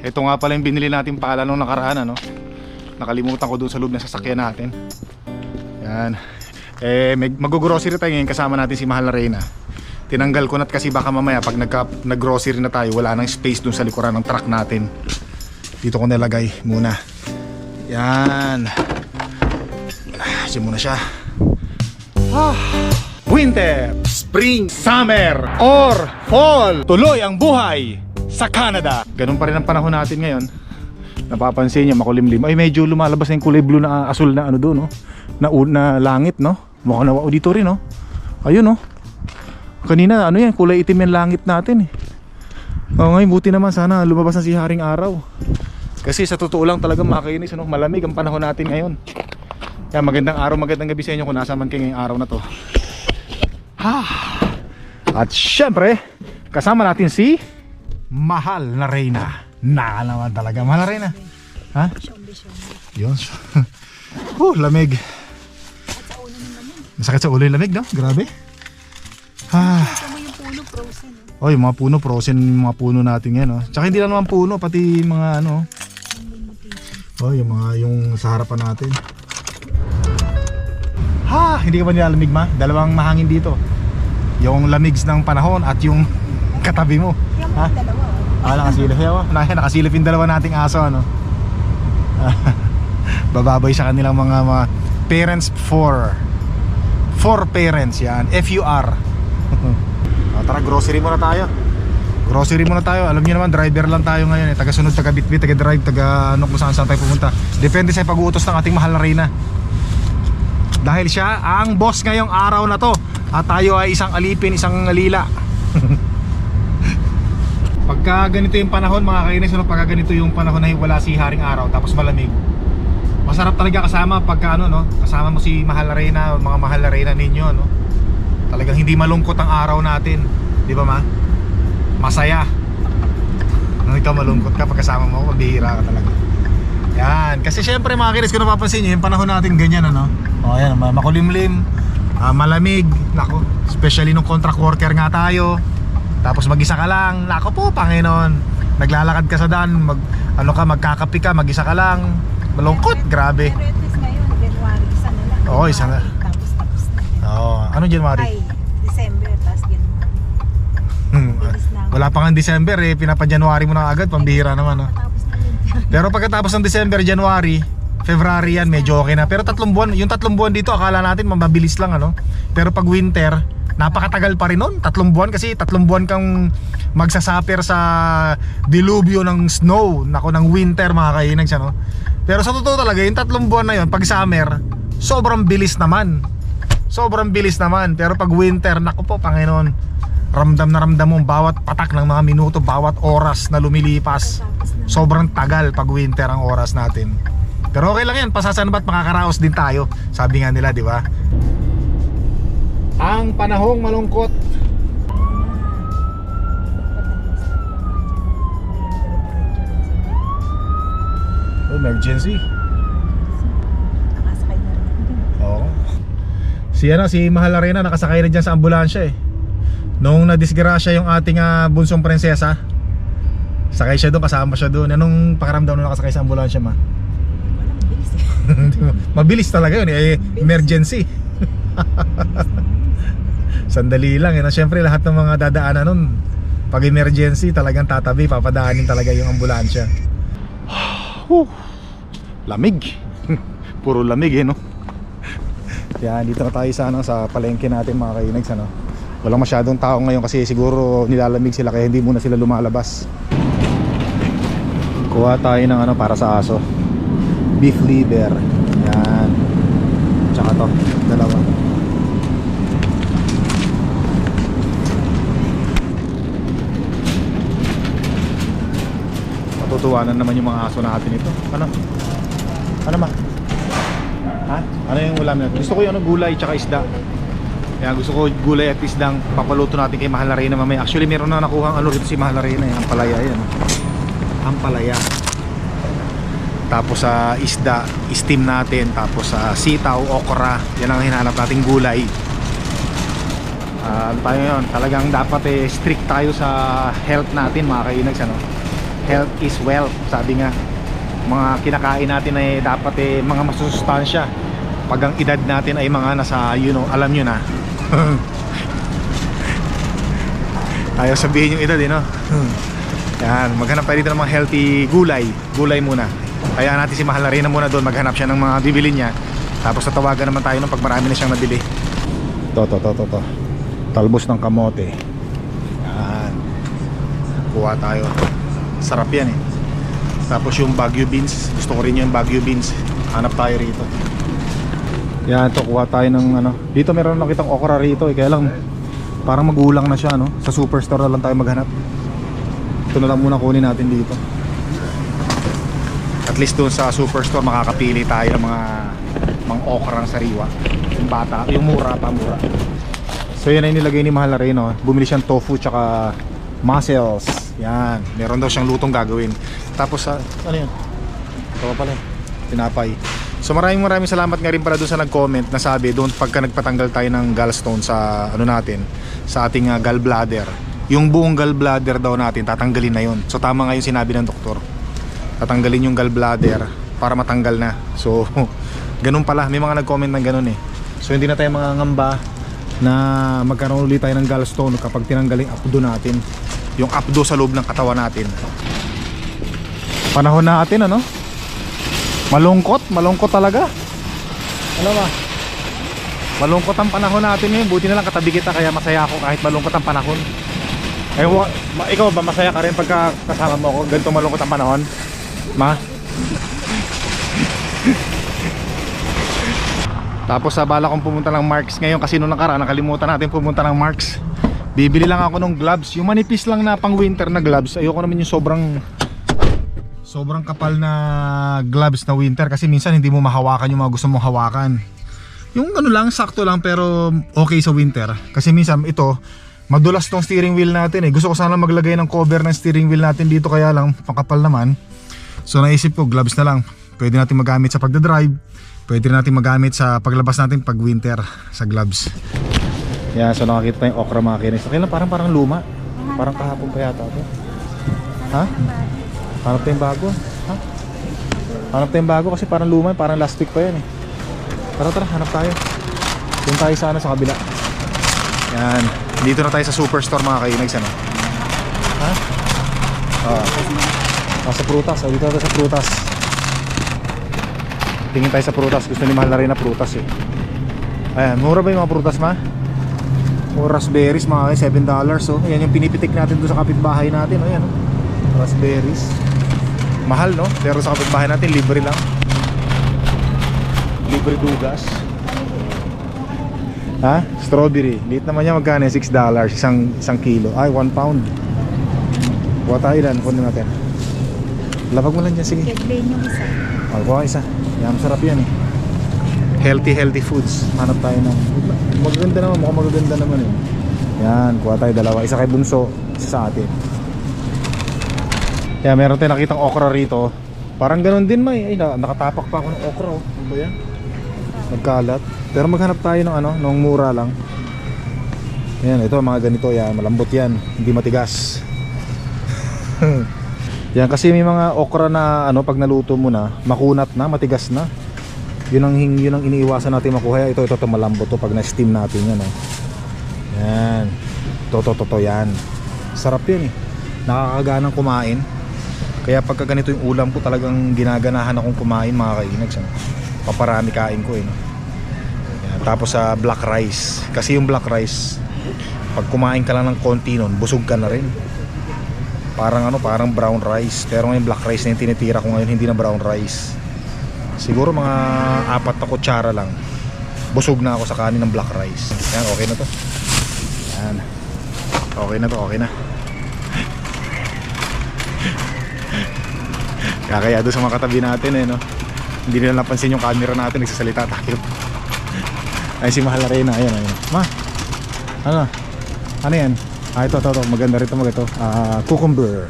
ito nga pala yung binili natin pala nung nakaraan ano. Nakalimutan ko doon sa loob ng sasakyan natin. Yan. Eh, mag- mag-grocery tayo ngayon kasama natin si Mahal na Reyna. Tinanggal ko na kasi baka mamaya pag nag-grocery na tayo, wala nang space doon sa likuran ng truck natin. Dito ko nilagay muna. Yan. Ah, Diyan muna siya. Ah, winter, spring, summer, or fall. Tuloy ang buhay sa Canada. Ganun pa rin ang panahon natin ngayon. Napapansin niyo makulimlim. Ay medyo lumalabas na yung kulay blue na asul na ano doon, no? Na, na langit, no? Mukhang na oh, dito rin, no? Ayun, no? Kanina, ano yan, kulay itim yung langit natin, eh. Oo ngayon, buti naman sana lumabas na si Haring Araw. Kasi sa totoo lang talaga makakainis, ano? Malamig ang panahon natin ngayon. Kaya magandang araw, magandang gabi sa inyo kung nasa man kayo ngayong araw na to. Ha! At syempre, kasama natin si Mahal na Reyna. Na naman talaga, Mahal na Reyna. Ha? Yun. oh, lamig. Masakit sa ulo yung lamig, no? Grabe. Ah. Oh, yung mga puno, frozen yung mga puno natin ngayon, oh. Tsaka hindi lang naman puno, pati mga ano. Oh, yung mga yung sa harapan natin. Ha, hindi ka ba nilalamig ma? Dalawang mahangin dito. Yung lamigs ng panahon at yung katabi mo. Yung Ha? dalawa. Oh. Ah, nakasilip. Ayaw, nah, nakasilip yung dalawa nating aso, ano. Bababay sa kanilang mga, mga parents for for parents yan. F-U-R. Ah, tara, grocery muna tayo. Grocery muna tayo. Alam niyo naman, driver lang tayo ngayon. Eh. Taga sunod, taga bitbit, taga ano kung saan saan tayo pumunta. Depende sa pag-uutos ng ating mahal na Reyna. Dahil siya ang boss ngayong araw na to. At tayo ay isang alipin, isang alila. Pagka ganito yung panahon mga kainis, ano, pagka ganito yung panahon na wala si Haring Araw tapos malamig. Masarap talaga kasama pagka ano no, kasama mo si Mahal na Reyna, mga Mahal na Reyna ninyo no. Talagang hindi malungkot ang araw natin, di ba ma? Masaya. Nung ikaw malungkot ka pagkasama mo ako, bihira ka talaga. Yan, kasi syempre mga kainis, kung napapansin nyo, yung panahon natin ganyan ano. O yan, ma- makulimlim, ah, malamig, nako, especially nung contract worker nga tayo. Tapos mag-isa ka lang. Nako po, Panginoon. Naglalakad ka sa daan, mag ano ka, magkakapi ka, mag-isa ka lang. Malungkot, grabe. Ngayon, January, isa na lang. Oo, isa na. Tapos tapos na. Oo, ano January? Ay, December, tapos January. Hmm, na. Wala pa nga December eh, pinapa-January mo na agad, pambihira naman ah. Winter. Pero pagkatapos ng December, January, February yan, medyo okay na. Pero tatlong buwan, yung tatlong buwan dito, akala natin mabilis lang ano. Pero pag winter, napakatagal pa rin nun. Tatlong buwan kasi tatlong buwan kang magsasaper sa dilubyo ng snow, nako ng winter mga kainags ano. Pero sa totoo talaga, yung tatlong buwan na yon pag summer, sobrang bilis naman. Sobrang bilis naman. Pero pag winter, nako po, Panginoon, ramdam na ramdam mo bawat patak ng mga minuto, bawat oras na lumilipas. Sobrang tagal pag winter ang oras natin. Pero okay lang yan, pasasan ba't makakaraos din tayo. Sabi nga nila, di ba? Ang panahong malungkot. Emergency. Nakasakay na rin. Oo. Si ano, si Mahal Arena nakasakay na dyan sa ambulansya eh. Nung nadisgrasya yung ating ah, bunsong prinsesa, sakay siya doon, kasama siya doon. Anong pakiramdam nung nakasakay sa ambulansya ma? Wala, bilis eh. Mabilis talaga yun eh, emergency. Sandali lang eh. Siyempre lahat ng mga dadaanan nun, pag emergency talagang tatabi, papadaanin talaga yung ambulansya. Lamig. Puro lamig eh no. Yan, dito na tayo sa, ano, sa palengke natin mga kainags ano. Walang masyadong tao ngayon kasi siguro nilalamig sila kaya hindi muna sila lumalabas. Kuha tayo ng ano para sa aso. Beef liver. Yan. Tsaka to, dalawa. Matutuwanan naman yung mga aso natin ito. Ano? Ano ma? Ha? Ano yung ulam natin? Gusto ko yung ano, gulay tsaka isda. Kaya gusto ko gulay at isdang papaluto natin kay Mahal na Reyna mamaya. Actually meron na nakuhang ano dito si Mahal na Reyna, eh, ang palaya yan. Ang palaya. Tapos sa isda, steam natin. Tapos sa sitaw, okra. Yan ang hinanap nating gulay. Ano tayo yun? Talagang dapat eh, strict tayo sa health natin mga kainags ano. Health is wealth sabi nga. Mga kinakain natin ay dapat eh mga masusustansya. Pag ang edad natin ay mga nasa you know alam nyo na. Ayaw sabihin yung edad eh no? Yan maghanap tayo dito ng mga healthy gulay. Gulay muna. Kaya natin si Mahal na rin muna doon maghanap siya ng mga bibili niya. Tapos tatawagan naman tayo nung pag marami na siyang nabili. To to to to to. Talbos ng kamote. Yan. Kuha tayo sarap yan eh. Tapos yung Baguio beans gusto ko rin yung Baguio beans. Hanap tayo rito. Yan to kuha tayo ng ano. Dito meron nakitang okra rito eh kaya lang parang magulang na siya no? Sa superstore na lang tayo maghanap. Ito na lang muna kunin natin dito. At least doon sa superstore makakapili tayo ng mga mga okrang sariwa. Yung bata yung mura pa mura. So yun ay nilagay ni Mahal na rin no? bumili siyang tofu tsaka mussels yan. Meron daw siyang lutong gagawin. Tapos sa ano yun? Pa pala. Tinapay. So maraming maraming salamat nga rin pala doon sa nag-comment na sabi doon pagka nagpatanggal tayo ng gallstone sa ano natin sa ating uh, gallbladder yung buong gallbladder daw natin tatanggalin na yun. So tama nga yung sinabi ng doktor. Tatanggalin yung gallbladder para matanggal na. So ganun pala. May mga nag-comment ng ganun eh. So hindi na tayo mga ngamba na magkaroon ulit tayo ng gallstone kapag tinanggal yung apdo natin yung apdo sa loob ng katawan natin. Panahon natin ano? Malungkot malungkot talaga. Ano ba? Malungkot ang panahon natin ngayon. Buti na lang katabi kita kaya masaya ako kahit malungkot ang panahon. Eh, ikaw ba masaya ka rin pagka kasama mo ako? Ganito malungkot ang panahon? Ma? Tapos sa bala kong pumunta ng Marks ngayon kasi nung nakaraan nakalimutan natin pumunta ng Marks. Bibili lang ako ng gloves, yung manipis lang na pang winter na gloves. Ayoko naman yung sobrang sobrang kapal na gloves na winter kasi minsan hindi mo mahawakan yung mga gusto mong hawakan. Yung ano lang, sakto lang pero okay sa winter. Kasi minsan ito, madulas tong steering wheel natin eh. Gusto ko sana maglagay ng cover ng steering wheel natin dito kaya lang, pakapal naman. So naisip ko, gloves na lang. Pwede natin magamit sa pagdadrive. Pwede natin magamit sa paglabas natin pag winter sa gloves. Yan, so nakakita tayong okra mga kinis. Okay lang, parang parang luma. Parang kahapon pa yata ito. Ha? Hanap tayong bago. Ha? Hanap tayong bago kasi parang luma, parang last week pa yan eh. Tara tara, hanap tayo. Doon tayo sa ano, sa kabila. Yan. Dito na tayo sa superstore mga kainags ano. Ha? Oo. Ah, sa prutas. Ah, dito na tayo sa prutas. Tingin tayo sa prutas. Gusto ni Mahal na rin na prutas eh. Ayan, mura ba yung mga prutas ma? Mura raspberries mga kay 7 dollars oh. Ayan yung pinipitik natin doon sa kapitbahay natin. Oh, ayan oh. Raspberries. Mahal no? Pero sa kapitbahay natin libre lang. Libre dugas. Ha? Strawberry. Liit naman yan magkano? 6 dollars. Isang, isang kilo. Ay, 1 pound. Kuha tayo lang. Kunin natin. Lapag mo lang dyan. Sige. Plain yung isa. Oh, kuha isa. Yan, masarap yan eh. Healthy, healthy foods. Hanap tayo ng... Magaganda naman. Mukhang magaganda naman eh. Yan, kuha tayo dalawa. Isa kay Bunso, isa sa atin. Yan, meron tayo nakitang okra rito. Parang ganun din may. Ay, na- nakatapak pa ako ng okra oh. Ano ba yan? Nagkalat. Pero maghanap tayo ng ano, ng mura lang. Yan, ito mga ganito yan. Malambot yan. Hindi matigas. Yan kasi may mga okra na ano pag naluto mo na, makunat na, matigas na. Yun ang yun ang iniiwasan natin makuha. Ito ito, ito malambot to pag na-steam natin yan oh. Yan. To to to to yan. Sarap yan eh. Nakakaganang kumain. Kaya pagka ganito yung ulam ko talagang ginaganahan akong kumain mga kainags. Ano? Paparami kain ko eh. no? Yan. Tapos sa black rice. Kasi yung black rice, pag kumain ka lang ng konti nun, busog ka na rin parang ano parang brown rice pero ngayon black rice na yung tinitira ko ngayon hindi na brown rice siguro mga apat na kutsara lang busog na ako sa kanin ng black rice yan okay na to yan okay na to okay na kakaya doon sa mga katabi natin eh no hindi nila napansin yung camera natin nagsasalita tayo ay si Mahal Arena ayun ayun ma ano ano yan Ah, ito, ito, ito. Maganda rito mag ito. Ah, cucumber.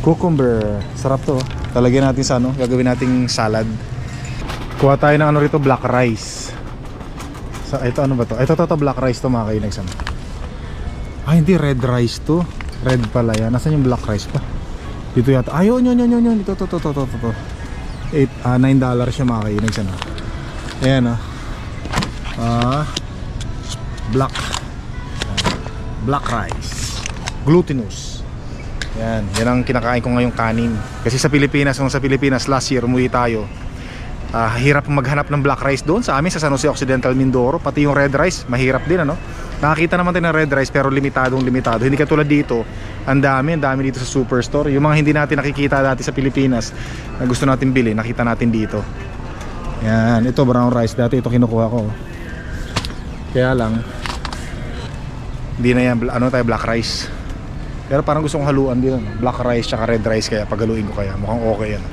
Cucumber. Sarap to. oh. Talagyan natin sa ano, gagawin nating salad. Kuha tayo ng ano rito, black rice. Sa ito ano ba to? Ito, ito, ito black rice to mga kainags. ano. Ah, hindi red rice to. Red pala yan. Nasaan yung black rice pa? Dito yata. Ayun, yun, yun, yun, yun. Ito, ito, ito, ito, ito, ito. Eight, ah, 9 dollars siya mga kainags ano. Ayan ah. Ah, black. Black rice. Glutinous. Yan, yan ang kinakain ko ngayong kanin. Kasi sa Pilipinas, nung sa Pilipinas last year umuwi tayo. Ah, hirap maghanap ng black rice doon sa amin sa San Jose Occidental Mindoro, pati yung red rice, mahirap din ano. Nakakita naman tayo ng red rice pero limitadong limitado. Hindi katulad dito, ang dami, ang dami dito sa superstore. Yung mga hindi natin nakikita dati sa Pilipinas na gusto natin bili, nakita natin dito. Yan, ito brown rice. Dati ito kinukuha ko. Kaya lang, hindi na yan, ano tayo, black rice. Pero parang gusto kong haluan din, ano, black rice tsaka red rice kaya pagaluin ko kaya, mukhang okay yan.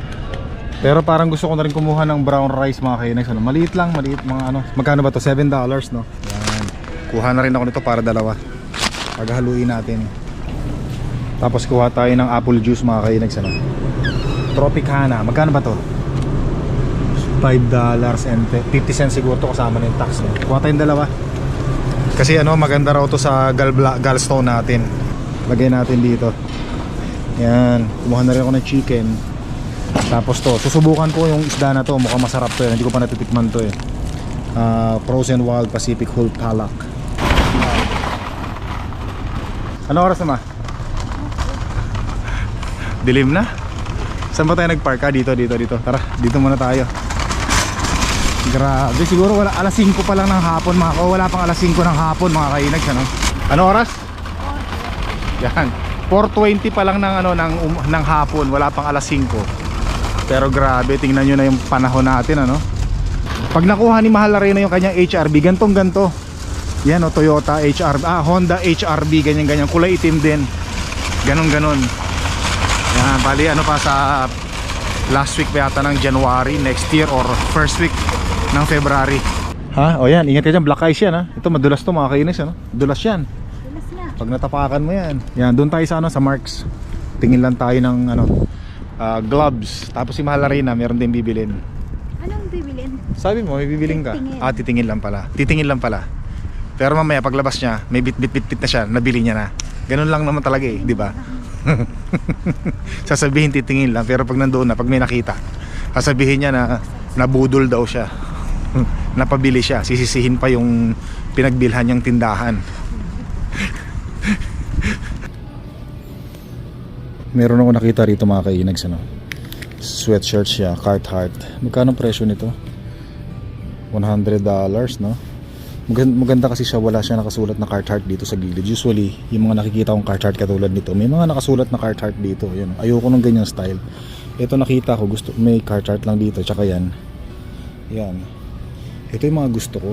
Pero parang gusto ko na rin kumuha ng brown rice mga kainex. Ano? Maliit lang, maliit mga ano. Magkano ba to? 7 dollars no? Yan. Kuha na rin ako nito para dalawa. Paghaluin natin. Tapos kuha tayo ng apple juice mga kainex. Ano? Tropicana. Magkano ba to? 5 dollars and 50 cents siguro to kasama yung tax. No? Kuha tayong dalawa. Kasi ano, maganda raw to sa gallbla- gallstone natin. Lagay natin dito. Yan. Kumuha na rin ako ng chicken. Tapos to, susubukan ko yung isda na to. Mukhang masarap to. eh. Hindi ko pa natitikman to eh. Ah, frozen wild Pacific whole palak. Ano oras na ma? Dilim na? Saan ba tayo nagpark? Ah, dito, dito, dito. Tara, dito muna tayo. Grabe, siguro wala alas 5 pa lang ng hapon mga ko. Wala pang alas 5 ng hapon mga kainags ano. Ano oras? Yan. 4:20 pa lang ng ano ng um- ng hapon, wala pang alas 5. Pero grabe, tingnan nyo na yung panahon natin ano. Pag nakuha ni Mahal Arena yung kanyang HRB, gantong ganto. Yan o, Toyota HRB, ah, Honda HRB, ganyan ganyan, kulay itim din. Ganon ganon. Yan, bali ano pa sa last week pa yata ng January next year or first week ng February. Ha? O yan, ingat ka dyan, black ice yan ha. Ito madulas to mga kainis ano. Dulas yan. Pag natapakan mo yan. Yan, doon tayo sa ano sa Marks. Tingin lang tayo ng ano ah, gloves. Tapos si Mahal Arena, meron din bibilin. Anong bibilin? Sabi mo, may bibilin ka. Titingin. Ah, titingin lang pala. Titingin lang pala. Pero mamaya paglabas niya, may bit bit bit bit na siya, nabili niya na. Ganun lang naman talaga eh, di ba? Sasabihin titingin lang, pero pag nandoon na, pag may nakita, sasabihin niya na nabudol daw siya. Napabili siya, sisisihin pa yung pinagbilhan niyang tindahan. Meron ako nakita rito mga kainags ano. Sweatshirt siya, Carhartt. Magkano presyo nito? 100 dollars, no? Maganda, maganda kasi siya, wala siya nakasulat na Carhartt dito sa gilid. Usually, yung mga nakikita kong Carhartt katulad nito, may mga nakasulat na Carhartt dito. Yun. Ayoko ng ganyan style. Ito nakita ko, gusto may Carhartt lang dito, tsaka yan. Yan. Ito yung mga gusto ko.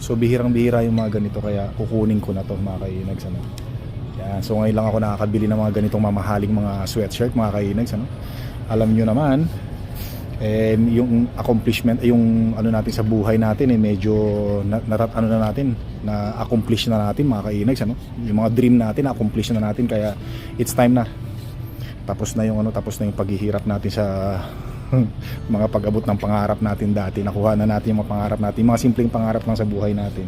So bihirang-bihira yung mga ganito kaya kukunin ko na to mga kainags ano. Yan. So ngayon lang ako nakakabili ng mga ganitong mamahaling mga sweatshirt mga kainags ano. Alam nyo naman eh, yung accomplishment eh, yung ano natin sa buhay natin eh medyo na, ano na natin na accomplish na natin mga kainags ano. Yung mga dream natin na accomplish na natin kaya it's time na. Tapos na yung ano tapos na yung paghihirap natin sa mga pag-abot ng pangarap natin dati nakuha na natin yung mga pangarap natin mga simpleng pangarap lang sa buhay natin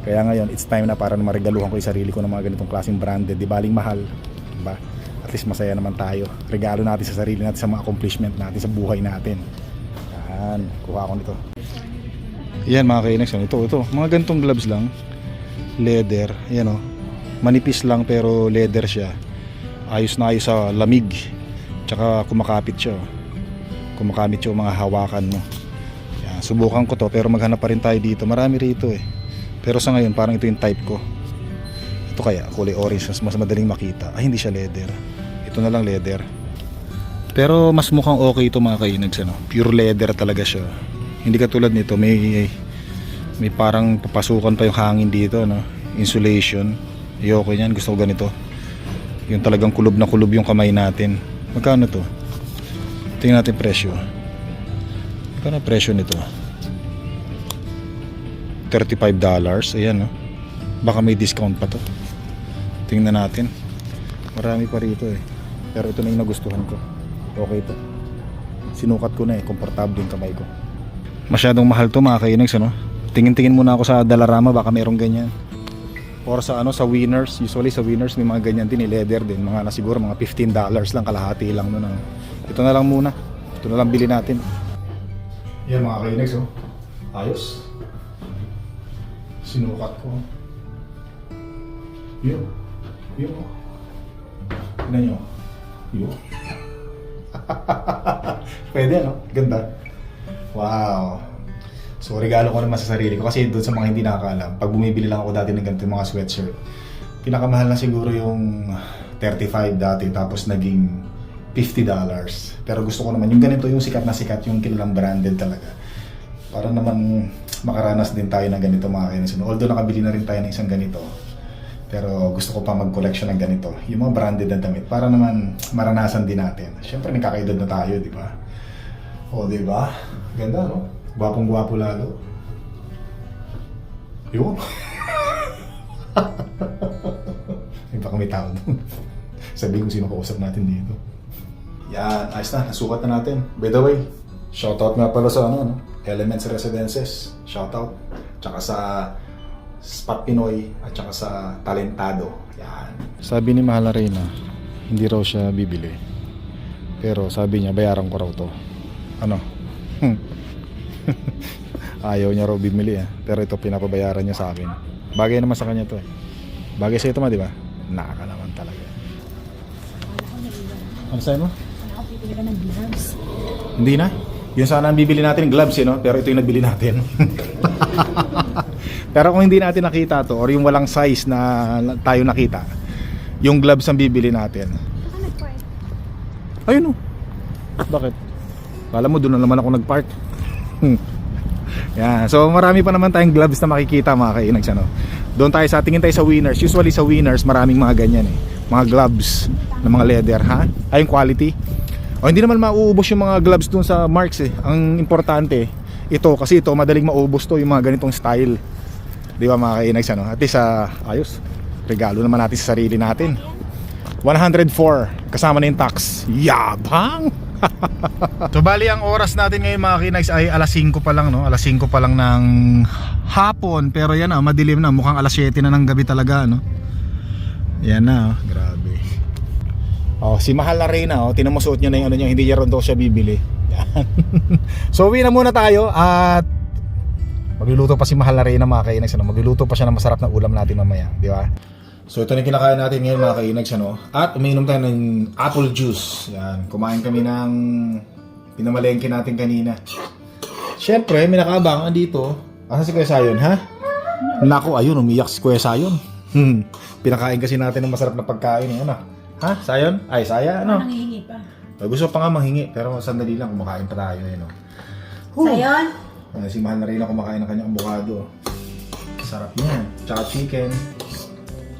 kaya ngayon it's time na para na maregaluhan ko yung sarili ko ng mga ganitong klaseng branded. Di baling mahal diba? at least masaya naman tayo. Regalo natin sa sarili natin sa mga accomplishment natin sa buhay natin. Yan kuha ko nito. Yan mga kainex ito ito. Mga ganitong gloves lang. Leather. Yan o manipis lang pero leather siya. Ayos na ayos sa lamig. Tsaka kumakapit siya oh. Kumakamit yung mga hawakan mo. Yan, subukan ko to pero maghanap pa rin tayo dito. Marami rito eh. Pero sa ngayon parang ito yung type ko. Ito kaya kulay orange mas, mas madaling makita. Ay hindi siya leather. Ito na lang leather. Pero mas mukhang okay ito mga kainags ano. Pure leather talaga siya. Hindi katulad nito may may parang papasukan pa yung hangin dito no. Insulation. Ayoko yan. Gusto ko ganito. Yung talagang kulob na kulob yung kamay natin. Magkano to? Tingnan natin presyo. Magkano presyo nito? $35. Ayan, no? Baka may discount pa to. Tingnan natin. Marami pa rito eh. Pero ito na yung nagustuhan ko. Okay to. Sinukat ko na eh. Komportable yung kamay ko. Masyadong mahal to mga kainags, ano? Tingin-tingin muna ako sa Dalarama. Baka merong ganyan. or sa ano sa winners usually sa winners may mga ganyan din eh, leather din mga na siguro mga 15 dollars lang kalahati lang nun ano. ito na lang muna ito na lang bili natin yan mga kainex oh ayos sinukat ko. Yun yun tignan nyo. Yun pwede ano ganda. Wow. So regalo ko naman sa sarili ko kasi doon sa mga hindi nakakaalam, pag bumibili lang ako dati ng ganito mga sweatshirt, pinakamahal na siguro yung 35 dati tapos naging 50 dollars. Pero gusto ko naman yung ganito yung sikat na sikat yung kilalang branded talaga. Para naman makaranas din tayo ng ganito mga kainis. Although nakabili na rin tayo ng isang ganito. Pero gusto ko pa mag-collection ng ganito. Yung mga branded na damit. Para naman maranasan din natin. Siyempre nagkakaedad na tayo, di ba? O, di ba? Ganda, no? Gwapong gwapo lalo. Yun. May baka may tao doon. Sabihin ko sino kausap natin dito. Yan, ayos na. Nasukat na natin. By the way, shoutout nga pala sa ano, ano, Elements Residences. Shoutout. Tsaka sa Spot Pinoy at tsaka sa Talentado. Yan. Sabi ni Mahal Arena, hindi raw siya bibili. Pero sabi niya, bayaran ko raw to. Ano? Ayaw niya raw bumili eh. Pero ito pinapabayaran niya sa akin. Bagay naman sa kanya to eh. Bagay sa ito ma, di ba? Naka naman talaga. Ano sa'yo mo? Wala ako pipili ka ng gloves. Hindi na. Yun sana ang bibili natin gloves eh, no? Pero ito yung nabili natin. Pero kung hindi natin nakita to or yung walang size na tayo nakita, yung gloves ang bibili natin. Ayun oh. Bakit? Kala mo doon na naman ako nag-park. Hmm. Yan. So marami pa naman tayong gloves na makikita mga kainags ano. Doon tayo sa tingin tayo sa winners. Usually sa winners maraming mga ganyan eh. Mga gloves na mga leather ha. Ay yung quality. O hindi naman mauubos yung mga gloves doon sa Marks eh. Ang importante ito kasi ito madaling maubos to yung mga ganitong style. Di ba mga kainags ano? At least ah, ayos. Regalo naman natin sa sarili natin. 104 kasama na yung tax. Yabang! so bali ang oras natin ngayon mga kinags ay alas 5 pa lang no. Alas 5 pa lang ng hapon pero yan ah, madilim na. Mukhang alas 7 na ng gabi talaga no. Yan na oh, grabe. Oh, si Mahal na Reyna oh, tinan mo suot niya na yung ano niya, hindi niya ron daw siya bibili. Yan. so uwi na muna tayo at magluluto pa si Mahal na Reyna mga kainags ano. Magluluto pa siya ng masarap na ulam natin mamaya, di ba? So ito na kinakain natin ngayon mga kainags ano. At umiinom tayo ng apple juice. Yan. Kumain kami ng pinamalengke natin kanina. Siyempre, may nakaabangan dito. Asa si Kuya Sayon, ha? Nako, ayun, umiyak si Kuya Sayon. Hmm. Pinakain kasi natin ng masarap na pagkain. eh, Ano? Ha? Sayon? Ay, Saya, ano? Nangihingi pa. Ay, gusto pa nga manghingi, pero sandali lang, kumakain pa tayo. Yun, oh. Sayon? Ay, si Mahal na rin ako kumakain ng kanyang abogado. Sarap niyan. Tsaka chicken.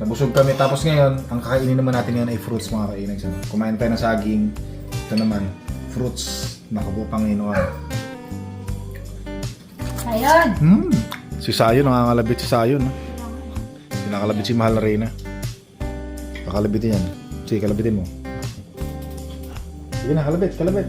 Nabusog kami. Tapos ngayon, ang kakainin naman natin ngayon ay fruits mga kainags. ano. Kumain tayo ng saging. Ito naman, fruits. Nakabuo Panginoon. Sayon? Hmm. Si Sayon, nangangalabit si Sayon. No? Pinakalabit si Mahal na Reyna. Kakalabitin yan. Sige, kalabitin mo. Sige na, kalabit, kalabit.